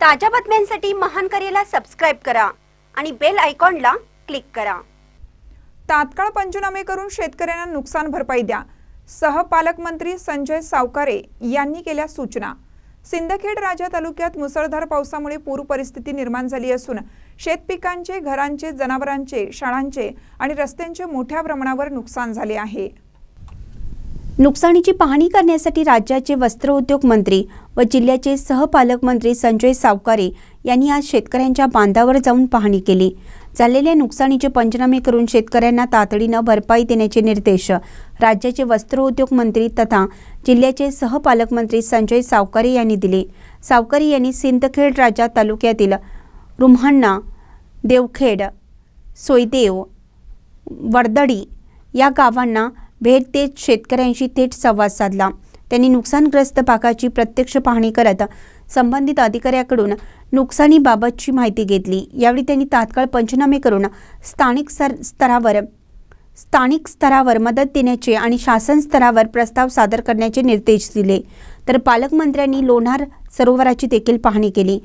ताज्या बातम्यांसाठी महान करेला सबस्क्राईब करा आणि बेल आयकॉनला क्लिक करा. तात्काळ पंचनामे करून शेतकऱ्यांना नुकसान भरपाई द्या. सहपालकमंत्री संजय सावकारे यांनी केल्या सूचना. सिंदखेड राजा तालुक्यात मुसळधार पावसामुळे पूर परिस्थिती निर्माण झाली असून शेतपिकांचे घरांचे जनावरांचे शाळांचे आणि रस्त्यांचे मोठ्या प्रमाणावर नुकसान झाले आहे. नुकसानीची पाहणी करण्यासाठी राज्याचे वस्त्रोद्योग मंत्री व जिल्ह्याचे सहपालकमंत्री संजय सावकारे यांनी आज शेतकऱ्यांच्या बांधावर जाऊन पाहणी केली. झालेल्या नुकसानीचे पंचनामे करून शेतकऱ्यांना तातडीनं भरपाई देण्याचे निर्देश राज्याचे वस्त्रोद्योग मंत्री तथा जिल्ह्याचे सहपालकमंत्री संजय सावकारे यांनी दिले. सावकारे यांनी सिंदखेड राजा तालुक्यातील रुम्हाण्णा देवखेड सोयदेव वडदडी या गावांना भेट देत शेतकऱ्यांशी थेट संवाद साधला. त्यांनी नुकसानग्रस्त भागाची प्रत्यक्ष पाहणी करत संबंधित अधिकाऱ्याकडून नुकसानीबाबतची माहिती घेतली. यावेळी त्यांनी तात्काळ पंचनामे करून स्थानिक सर स्तरावर स्थानिक स्तरावर मदत देण्याचे आणि शासन स्तरावर प्रस्ताव सादर करण्याचे निर्देश दिले. तर पालकमंत्र्यांनी लोणार सरोवराची देखील पाहणी केली.